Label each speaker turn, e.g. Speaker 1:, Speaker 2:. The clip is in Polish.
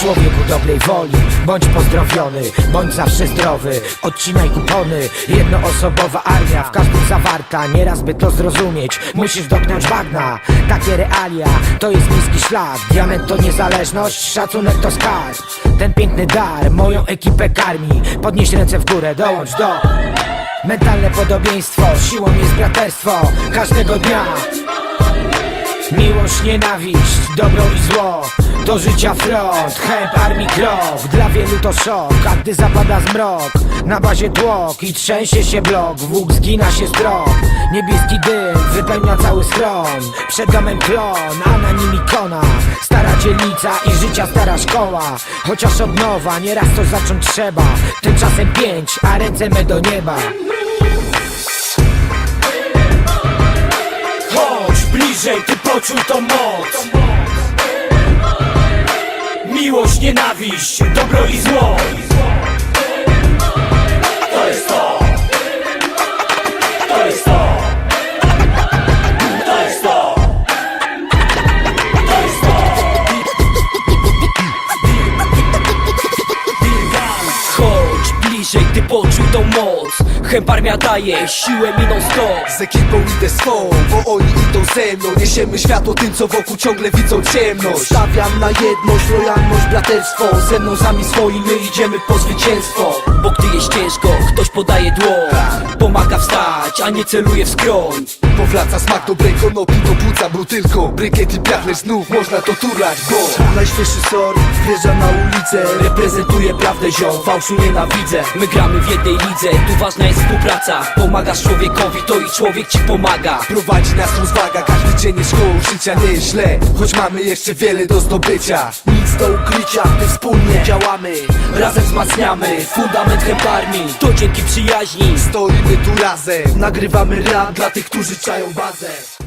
Speaker 1: Człowieku dobrej woli, bądź pozdrowiony, bądź zawsze zdrowy Odcinaj kupony, jednoosobowa armia W każdym zawarta, nieraz by to zrozumieć Musisz dotknąć bagna, takie realia To jest niski szlak, diament to niezależność Szacunek to skarb, ten piękny dar Moją ekipę karmi, podnieś ręce w górę, dołącz do Mentalne podobieństwo, siłą jest braterstwo Każdego dnia Miłość, nienawiść, dobro i zło. Do życia front, chęb armii krok. Dla wielu to szok, a gdy zapada zmrok Na bazie tłok i trzęsie się blok. Włók zgina się strop Niebieski dym wypełnia cały schron Przed domem klon, a na nim ikona Stara dzielnica i życia stara szkoła. Chociaż od nowa, nieraz coś zacząć trzeba. Tymczasem pięć, a ręce me do nieba. Chodź bliżej, ty poczuj tą moc. Miłość, nienawiść, dobro i zło
Speaker 2: bliżej, ty poczuj tą moc. Chęb armia daje siłę miną stop
Speaker 3: Z ekipą idę swą, bo oni idą ze mną. Niesiemy światło tym, co wokół ciągle widzą ciemność. Stawiam na jedność, lojalność, braterstwo. Ze mną sami swoimi my idziemy po zwycięstwo.
Speaker 2: Bo gdy jest ciężko, ktoś podaje dłoń. Pomaga wstać, a nie celuje w skroń
Speaker 3: Powraca smak dobrej konopi do płuca Bo tylko brykiet i piach, znów można to turlać Bo najświeższy sort wjeżdża na ulicę
Speaker 2: Reprezentuję prawdę ziom, fałszu nienawidzę. My gramy w jednej lidze, tu ważna jest współpraca. Pomagasz człowiekowi, to i człowiek ci pomaga.
Speaker 3: Prowadzi nas rozwaga, każdy dzień jest szkołą życia Nie jest źle, choć mamy jeszcze wiele do zdobycia. Nic do ukrycia, gdy wspólnie działamy
Speaker 2: Razem wzmacniamy fundament armii To dzięki przyjaźni
Speaker 3: Stoimy tu razem, nagrywamy rap dla tych, którzy Saiam bases!